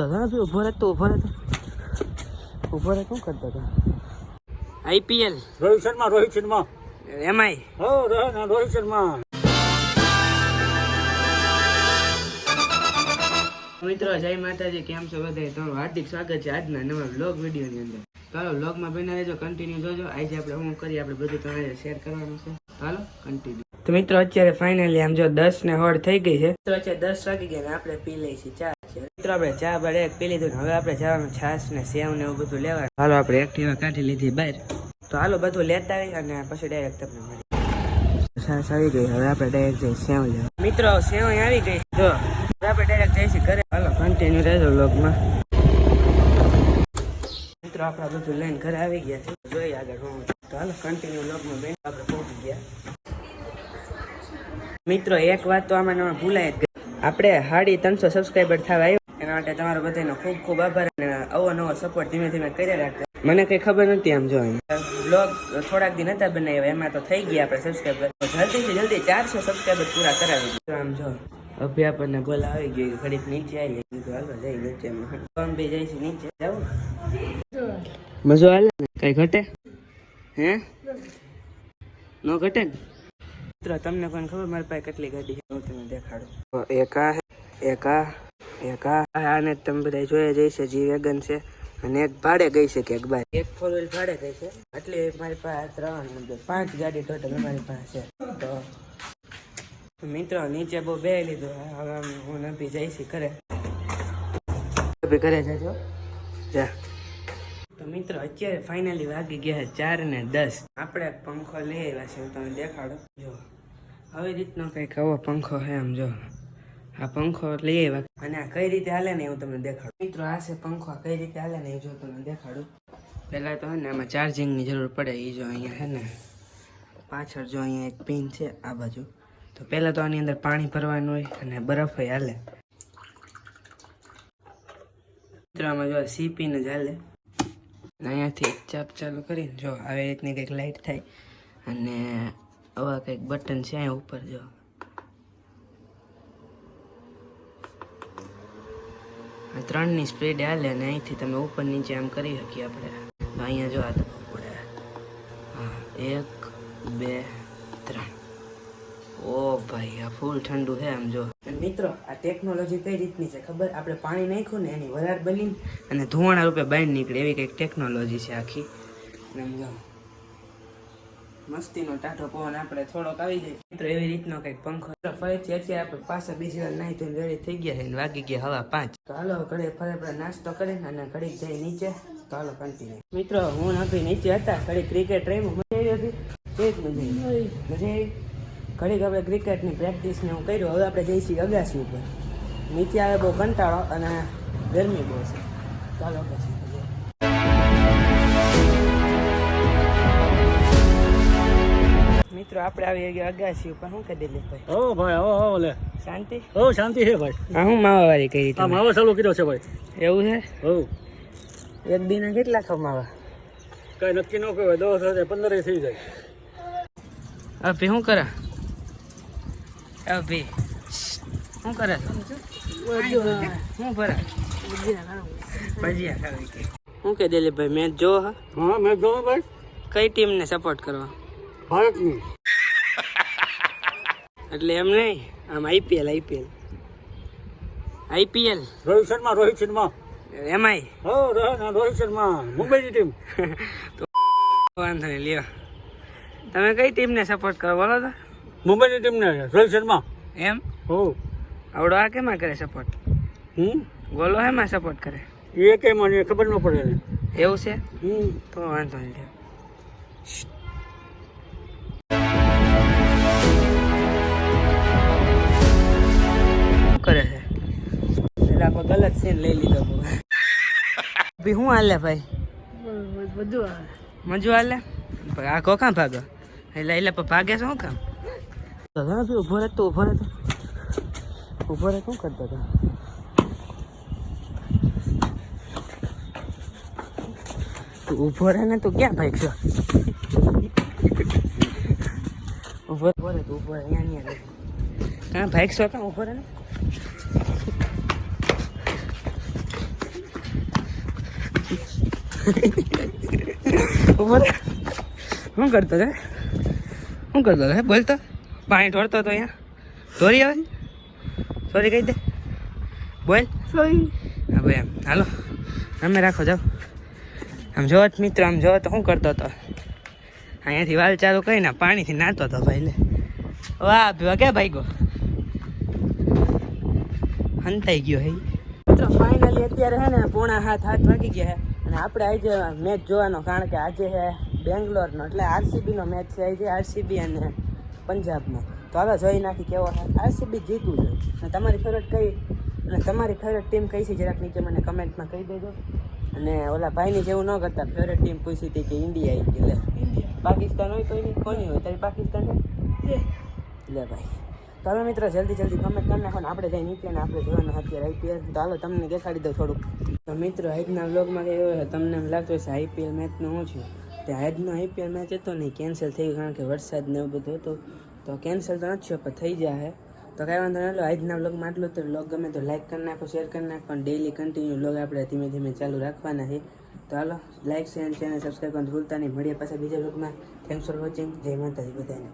દાદા ઊભો રહે તો ઊભો રહે તો ઊભો રહે શું કરતો હતો? આઈપીએલ. રોહિત શર્મા રોહિત શર્મા. એમઆઈ. હો રોહિત રોહિત શર્મા. મિત્રો જય માતાજી. કેમ છો બધા? તમારું હાર્દિક સ્વાગત છે આજના નવા વ્લોગ વિડીયોની અંદર. ચાલો વ્લોગમાં બને રહેજો કન્ટિન્યુ જોજો. આજે આપણે હું કરીએ આપણે બધું તમારે શેર કરવાનું છે. ચાલો કન્ટિન્યુ તો મિત્રો અત્યારે ફાઇનલી આમ જો દસ ને હોડ થઈ ગઈ છે. તો અત્યારે દસ વાગી ગયા ને આપણે પી લઈ છીએ ચા મિત્રો આપણે ચા બાર એક પી લીધું હવે આપણે જવાનું છાસ ને સેવ ને એવું બધું લેવાનું. હાલો આપણે એક્ટિવા કાઢી લીધી બહાર. તો હાલો બધું લેતા આવી અને પછી ડાયરેક્ટ તમને મળી છાસ આવી ગઈ. હવે આપણે ડાયરેક્ટ જઈ સેવ લેવા. મિત્રો સેવ આવી ગઈ. જો આપણે ડાયરેક્ટ જઈશું ઘરે. હાલો કન્ટિન્યુ રહેજો બ્લોગમાં મિત્રો આપણે બધું લઈને ઘરે આવી ગયા છે. જોઈએ આગળ હું તો હાલો કન્ટિન્યુ બ્લોગમાં બેન. આપણે પહોંચી ગયા. મિત્રો એક વાત તો આમાં ભૂલાય જ. આપણે હાડી ત્રણસો સબસ્ક્રાઈબર થવા આવ્યો. એના માટે તમારો બધાનો ખૂબ ખૂબ આભાર અને અવો નવો સપોર્ટ ધીમે ધીમે કરી રાખજો. મને કઈ ખબર નથી આમ જો બ્લોગ થોડાક દિન હતા બનાવ્યા, એમાં તો થઈ ગયા આપણે સબસ્ક્રાઈબર જલ્દીથી જલ્દી ચારસો સબસ્ક્રાઈબર પૂરા કરાવી દીધું આમ જો, અભી આપણને બોલ આવી ગયું ઘડીક નીચે આવી ગયું હાલો, જઈ નીચે પણ બી જઈશ નીચે જાવ મજો હાલે કઈ ઘટે? હે? નો ઘટે ને? મિત્રો તમને પણ ખબર? મારી પાસે કેટલી ગાડી છે? હું તમને દેખાડું. એક એકા એક આને તમે બધા જોયા જઈશે જી વેગન છે. અને એક ભાડે ગઈ છે કે એક બાર એક ફોર વ્હીલ ભાડે ગઈ છે. એટલે મારી પાસે ત્રણ પાંચ ગાડી ટોટલ મારી પાસે છે. તો મિત્રો નીચે બહુ બે લીધું. હવે હું નબી જઈશ ઘરે. ઘરે જજો. જા. તો મિત્રો, અત્યારે ફાઇનલી વાગી ગયા ચાર ને દસ. આપણે પંખો લઈ આવ્યા છે, હું તમને દેખાડો. જો, આવી રીતનો કંઈક આવો પંખો છે આમ, જો. આ પંખો લઈ આવ્યા. અને આ કઈ રીતે હાલે ને એવું તમને દેખાડું. મિત્રો, આ છે પંખો કઈ રીતે હાલે ને એ જો તમને દેખાડું. પહેલાં તો ને આમાં ચાર્જિંગની જરૂર પડે એ જો અહીંયા છે ને. પાછળ જો અહીંયા એક પિન છે, આ બાજુ. તો પહેલાં તો આની અંદર પાણી ભરવાનું હોય અને બરફ હાલે. મિત્રો, આમાં જો સીપીને જ હાલે. અહીંયાથી ચાપ ચાલુ કરીને જો આવી રીતની કંઈક લાઇટ થાય. અને આવા કંઈક બટન છે અહીંયા ઉપર જો. આ ત્રણની સ્પીડ હાલે અને અહીંથી તમે ઉપર નીચે આમ કરી શકીએ આપણે. અહીંયા જો આ પડે. હા, એક, બે, ત્રણ. ઓ ભાઈ, આ ફૂલ ઠંડુ છે આમ જો. મિત્રો, આ ટેકનોલોજી કઈ રીતની છે ખબર? આપણે પાણી નાખ્યું ને એની વરાળ બની અને ધુવાણા રૂપે બહાર નીકળે એવી કંઈક ટેકનોલોજી છે આખી. મસ્તીનો ટાઢો પવન આપણે થોડોક આવી જાય. મિત્રો, એવી રીતનો કંઈક પંખો ફરીથી અત્યારે આપણે પાછા બીજી વાર નાહી ધોઈને રેડી થઈ ગયા છે વાગી ગયા હવા પાંચ. તો હાલો ઘડી ફરી આપણે નાસ્તો કરીને અને ઘડી જઈ નીચે. તો હાલો કન્ટિન્યુ મિત્રો, હું નથી નીચે હતા. ઘડી ક્રિકેટ રમ્યું. મજા આવી હતી? એક મજા મજા આવી? ઘડીક આપણે ક્રિકેટની પ્રેક્ટિસને હું કર્યું. હવે આપણે જઈશું અગાસી ઉપર. નીચે આવે બહુ કંટાળો અને ગરમી બહુ છે. ચાલો પછી મિત્રો આપણે આવી ગયા અગાસી ઉપર. શું કહી દિલીપભાઈ ઓ ભાઈ હો હો લે. શાંતિ? હો શાંતિ છે ભાઈ. હા હું માવાવાળી કરી તમે માવો ચાલુ કર્યો છે ભાઈ. એવું છે? હો. એક દિને કેટલા ખમાવા? કઈ નક્કી ન કહેવાય દસ હજાર પંદર થઈ જાય. અભી શું કરે? અભી શું કરે શું કરે ભજીયા ખાવી કે. શું કે દિલીપભાઈ મેચ જો હા? હા મેં જોઉં ભાઈ. કઈ ટીમને સપોર્ટ કરવા? ભારતની. એટલે એમ નહીં આમ IPL IPL IPL Rohit Sharma Rohit Sharma. એમાંય? હો રોહિત રોહિત શર્મા મુંબઈની ટીમ વાંધો નહીં લ્યો. તમે કઈ ટીમને સપોર્ટ કરો? બોલો તો. મુંબઈની ટીમને રોહિત શર્મા? એમ? હો. આવડો આ કેમાં કરે સપોર્ટ હમ? ગોલો હેમાં સપોર્ટ કરે? એ કઈ મને ખબર ન પડે ને એવું છે? હમ. તો વાંધો નહીં કરે છે? એટલે આપણે ગલત સીન લઈ લીધો ભી શું હાલે ભાઈ? બધું મજુ હાલે? આ કો કાં ભાગો? એટલે એટલે પણ ભાગે શું કામ? ઘણા બી ઊભો રહે તો ઊભો રહે તો ઊભો રહે શું કરતો હતા? તું ઊભો રહે ને તું ક્યાં ભાગશો ઊભો ઊભો રહે, તું ઊભો રહે, અહીંયા નહીં રહે ભાઈક છો કાં ઊભો રહે ને? ઊભો રહે. શું કરતો છે શું કરતો છે બોલતો પાણી ઢોળતો હતો અહીંયા. ઢોરી આવે સોરી કહી દે. બોલ. સોરી. હા ભાઈ એમ હાલો. અમે રાખો જાઓ. આમ જો મિત્ર આમ જો તો શું કરતો હતો? અહીંયાથી વાલ ચાલુ કરીને પાણીથી નાતો હતો ભાઈ લે. વાહ પીવા ક્યાં ભાઈ ગો હંતાઈ ગયો હે. મિત્રો ફાઇનલી અત્યારે હે ને પોણા હાથ હાથ વાગી ગયા છે અને આપણે આજે મેચ જોવાનો કારણ કે આજે છે બેંગ્લોરનો એટલે આરસીબીનો મેચ છે. આજે આરસીબી અને પંજાબનો તો હવે જોઈ નાખી કેવો આરસીબી જીતું છે. અને તમારી ફેવરેટ કઈ? અને તમારી ફેવરેટ ટીમ કઈ છે? જરાક નીચે મને કમેન્ટમાં કહી દેજો. અને ઓલા ભાઈની જેવું ન કરતા ફેવરેટ ટીમ પૂછી હતી કે ઇન્ડિયા આવી કે લે. પાકિસ્તાન હોય કોઈ કોની હોય? તારી પાકિસ્તાન છે? લે ભાઈ. તો હાલો મિત્રો જલ્દી જલ્દી કમેન્ટ કરી નાખો ને આપણે જઈ નીચે ને આપણે જોવાનું અત્યારે આઈપીએલ તો હાલો તમને દેખાડી દઉં થોડુંક. તો મિત્રો આજના વ્લોગમાં એવું તમને એમ લાગતું હશે આઈપીએલ મેચનું શું છે? તે આજનો આઈપીએલ મેચ હતો નહીં કેન્સલ થઈ ગયો, કારણ કે વરસાદ ને એવું બધું હતું. તો કેન્સલ તો નથી પણ થઈ જાય તો કાંઈ વાંધો નહીં આજના બ્લોગમાં આટલું તો બ્લોગ ગમે તો લાઈક કરી નાખો શેર કરી નાખો, અને ડેઈલી કન્ટિન્યુ બ્લોગ આપણે ધીમે ધીમે ચાલુ રાખવાના છે. તો હાલો લાઈક શેર ચેનલ સબસ્ક્રાઈબ કરવાનું ભૂલતા નહીં. મળીએ પાછા બીજા બ્લોગમાં થેન્ક્સ ફોર વોચિંગ જય માતાજી બધાને.